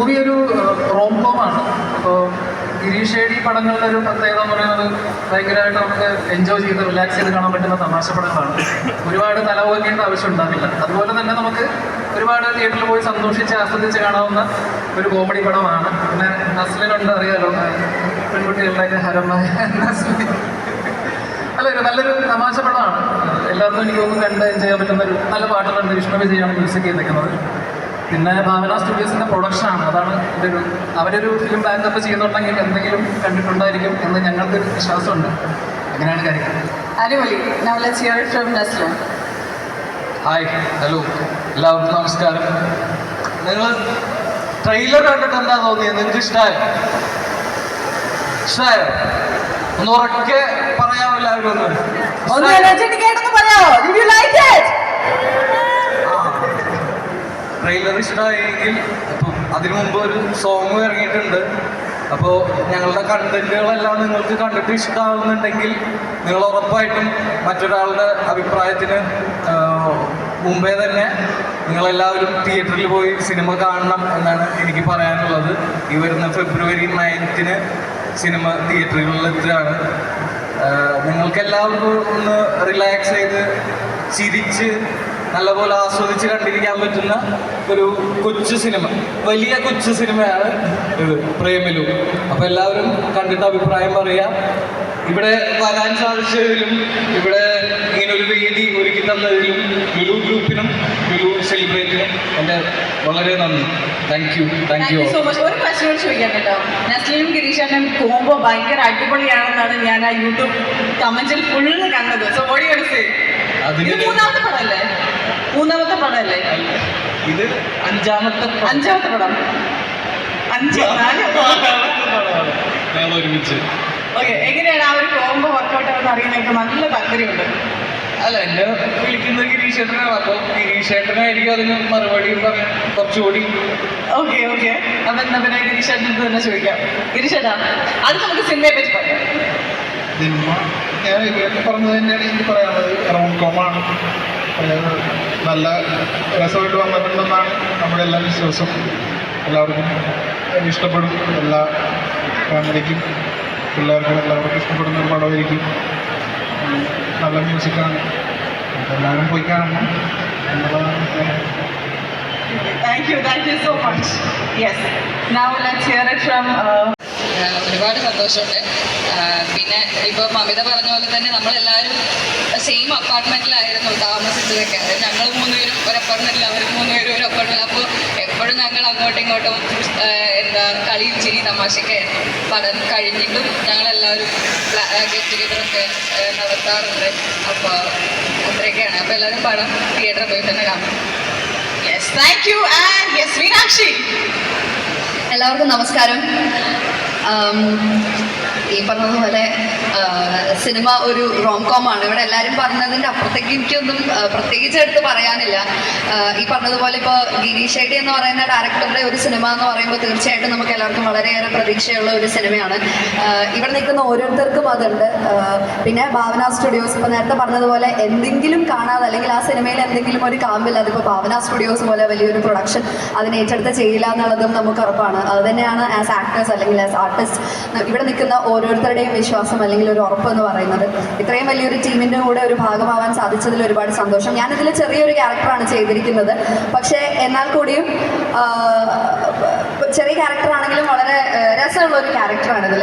Movie ഒരു റോംകോമാണ്. അപ്പോൾ ഗിരീഷ് പടങ്ങളുടെ ഒരു പ്രത്യേകത എന്ന് പറയുന്നത് ഭയങ്കരമായിട്ട് നമുക്ക് എൻജോയ് ചെയ്ത് റിലാക്സ് ചെയ്ത് കാണാൻ പറ്റുന്ന തമാശ പടങ്ങളാണ്. ഒരുപാട് തലവോക്കേണ്ട ആവശ്യം ഉണ്ടാവില്ല. അതുപോലെ തന്നെ നമുക്ക് ഒരുപാട് തിയേറ്ററിൽ പോയി സന്തോഷിച്ച് ആസ്വദിച്ച് കാണാവുന്ന ഒരു കോമഡി പടമാണ്. പിന്നെ നസ്ലിനുണ്ട് അറിയാലോ പെൺകുട്ടികളുടെയൊക്കെ ഹരമായ നസ്ലിൻ അല്ല നല്ലൊരു തമാശ പടമാണ്. എല്ലാവർക്കും എനിക്ക് തോന്നുന്നു കണ്ട് എൻജോയ് ചെയ്യാൻ പറ്റുന്ന ഒരു നല്ല പാട്ടുകളുണ്ട്. വിഷ്ണു വിജയാണ് മ്യൂസിക് ചെയ്തേക്കുന്നത്. പിന്നെ ഭാവന സ്റ്റുഡിയോസിന്റെ പ്രൊഡക്ഷനാണ്. അതാണ് എന്റെ ഒരു അവരൊരു ഫിലിം ബാക്കപ്പ് ചെയ്യുന്നുണ്ടെങ്കിൽ എന്തെങ്കിലും കണ്ടിട്ടുണ്ടായിരിക്കും എന്ന് ഞങ്ങൾക്ക് വിശ്വാസമുണ്ട്. അങ്ങനെയാണ് കാര്യം അടിപൊളി. ഹായ് ഹലോ എല്ലാവർക്കും നമസ്കാരം. നിങ്ങൾ ട്രെയിലർ കണ്ടിട്ട് എന്താ തോന്നിയത് നിങ്ങൾക്ക് ഇഷ്ടമായോ ഇഷ്ടമായോ ഒന്ന് ഉറക്കെ പറയാമോ എല്ലാവരും ഒന്ന്? പറയാമോ? ട്രെയിലർ ഇഷ്ടമായെങ്കിൽ അപ്പം അതിനു മുമ്പ് ഒരു സോങ് ഇറങ്ങിയിട്ടുണ്ട്. അപ്പോൾ ഞങ്ങളുടെ കണ്ടന്റുകളെല്ലാം നിങ്ങൾക്ക് കണ്ടിട്ട് ഇഷ്ടമാവുന്നുണ്ടെങ്കിൽ നിങ്ങൾ ഉറപ്പായിട്ടും മറ്റൊരാളുടെ അഭിപ്രായത്തിന് മുമ്പേ തന്നെ നിങ്ങളെല്ലാവരും തിയേറ്ററിൽ പോയി സിനിമ കാണണം എന്നാണ് എനിക്ക് പറയാനുള്ളത്. ഈ വരുന്ന ഫെബ്രുവരി നയൻത്തിന് സിനിമ തിയേറ്ററുകളിൽ എത്തുകയാണ്. നിങ്ങൾക്ക് എല്ലാവർക്കും ഒന്ന് റിലാക്സ് ചെയ്ത് ചിരിച്ച് നല്ലപോലെ ആസ്വദിച്ച് കണ്ടിരിക്കാൻ പറ്റുന്ന ഒരു കൊച്ചു സിനിമ. വലിയ കൊച്ചു സിനിമയാണ് ഇത് പ്രേമിലു. അപ്പോൾ എല്ലാവരും കണ്ടിട്ട് അഭിപ്രായം പറയാം. ഇവിടെ വരാൻ സാധിച്ചതിലും ഇവിടെ ഇങ്ങനെ ഒരു വേദി ഒരുക്കി തന്നതിലും ലുലു ഗ്രൂപ്പിനും ലുലു സെലിബ്രേറ്റിനും എന്റെ വളരെ നന്ദി. Thank you thank you so much ഒരു ക്വസ്റ്റ്യൻ ചോദിക്കാം കേട്ടോ. നസ്ലിനും ഗിരീഷനും കോമ്പോ ഭയങ്കര അടിപൊളിയാണെന്നാണ് ഞാൻ ആ യൂട്യൂബ് കമന്റിൽ ഫുള്ള് കണ്ടത്. സോ ഓടി എടുത്ത് മൂന്നാമത്തെ പടമല്ലേ? മൂന്നാമത്തെ പടമല്ലേ? ഇത് അഞ്ചാമത്തെ അഞ്ചാമത്തെ പടം. അഞ്ച് നാല്. ഒരുമിച്ച്. ഓക്കെ എങ്ങനെയാണ് ആ ഒരു കോമ്പോ വർക്കൗട്ട് ആണെന്ന് അറിയാനായിട്ട് നല്ല താല്പര്യമുണ്ട്. അല്ല എന്നെ വിളിക്കുന്നത് ഗിരീഷേട്ടനാണ് അപ്പൊ ഗിരീഷേട്ടനായിരിക്കും അതിന് മറുപടി പറയാൻ കുറച്ചുകൂടി. ഓക്കെ ഓക്കെ അപ്പൊ എന്നാ പിന്നെ ഗിരീഷേട്ടൻ തന്നെ ചോദിക്കാം. ഗിരീഷേട്ടാ അത് നമുക്ക് സിനിമയെ പറ്റി പറയാം. സിനിമ? ഞാൻ ഇവരൊക്കെ പറഞ്ഞത് തന്നെയാണ് എനിക്ക് പറയാനുള്ളത്. റൗണ്ട് കോമാണ് നല്ല രസമായിട്ട് വന്നിട്ടുണ്ടെന്നാണ് നമ്മുടെ എല്ലാ വിശ്വാസം. എല്ലാവർക്കും ഇഷ്ടപ്പെടും. എല്ലാ ഫാമിലിക്കും പിള്ളേർക്കും എല്ലാവർക്കും ഇഷ്ടപ്പെടുന്ന ഒരു പടമായിരിക്കും. നല്ല മ്യൂസിക്കാണ് എല്ലാവരും പോയി കാണണം. എന്നുള്ളതാണ് ഞാൻ thank you thank you so much yes now let's hear it from ah ഒരുപാട് സന്തോഷമുണ്ട്. പിന്നെ ഇപ്പോൾ മമിത പറഞ്ഞ പോലെ തന്നെ നമ്മളെല്ലാവരും സെയിം അപ്പാർട്ട്മെന്റിലായിരുന്നു താമസിച്ചതൊക്കെ. ഞങ്ങൾ മൂന്നുപേരും ഒരു അപ്പാർട്ട്മെന്റിൽ അവർ മൂന്നുപേരും ഒരു അപ്പാർട്ട്മെന്റ് അപ്പോൾ എപ്പോഴും ഞങ്ങൾ അങ്ങോട്ടും ഇങ്ങോട്ടും എന്താ കളിയും ചിരി തമാശയൊക്കെ പടം കഴിഞ്ഞിട്ടും ഞങ്ങളെല്ലാവരും ഗെറ്റ് ടുഗെദറൊക്കെ നടത്താറുണ്ട്. അപ്പോൾ അത്രയൊക്കെയാണ്. അപ്പോൾ എല്ലാവരും പടം തിയേറ്ററിൽ പോയി തന്നെ കാണും yes thank you and yes Meenakshi. എല്ലാവർക്കും നമസ്കാരം. ഈ പറഞ്ഞതുപോലെ സിനിമ ഒരു റോം കോം ആണ്. ഇവിടെ എല്ലാവരും പറഞ്ഞതിന്റെ അപ്പുറത്തേക്ക് എനിക്കൊന്നും പ്രത്യേകിച്ച് എടുത്ത് പറയാനില്ല. ഈ പറഞ്ഞതുപോലെ ഇപ്പോൾ ഗിരീഷ് ഐഡി എന്ന് പറയുന്ന ഡയറക്ടറുടെ ഒരു സിനിമ എന്ന് പറയുമ്പോൾ തീർച്ചയായിട്ടും നമുക്ക് എല്ലാവർക്കും വളരെയേറെ പ്രതീക്ഷയുള്ള ഒരു സിനിമയാണ്. ഇവിടെ നിൽക്കുന്ന ഓരോരുത്തർക്കും അതുണ്ട്. പിന്നെ ഭാവന സ്റ്റുഡിയോസ് ഇപ്പോൾ നേരത്തെ പറഞ്ഞതുപോലെ എന്തെങ്കിലും കാണാതെ അല്ലെങ്കിൽ ആ സിനിമയിൽ എന്തെങ്കിലും ഒരു കാമ്പില്ല അതിപ്പോൾ ഭാവന സ്റ്റുഡിയോസ് പോലെ വലിയൊരു പ്രൊഡക്ഷൻ അതിനേറ്റെടുത്ത് ചെയ്യില്ല എന്നുള്ളതും നമുക്ക് ഉറപ്പാണ്. അത് തന്നെയാണ് ആസ് ആക്ടേഴ്സ് അല്ലെങ്കിൽ ആസ് ആർട്ടിസ്റ്റ് ഇവിടെ നിൽക്കുന്ന ഓരോരുത്തരുടെയും വിശ്വാസം അല്ലെങ്കിൽ ഒരു ഉറപ്പ് എന്ന് പറയുന്നത് ഇത്രയും വലിയൊരു ടീമിന്റെ കൂടെ ഒരു ഭാഗമാവാൻ സാധിച്ചതിൽ ഒരുപാട് സന്തോഷം. ഞാനിതിൽ ചെറിയൊരു ക്യാരക്ടറാണ് ചെയ്തിരിക്കുന്നത്. പക്ഷേ എന്നാൽ കൂടിയും ചെറിയ ക്യാരക്ടറാണെങ്കിലും വളരെ രസമുള്ള ഒരു ക്യാരക്ടറാണ് ഇതിൽ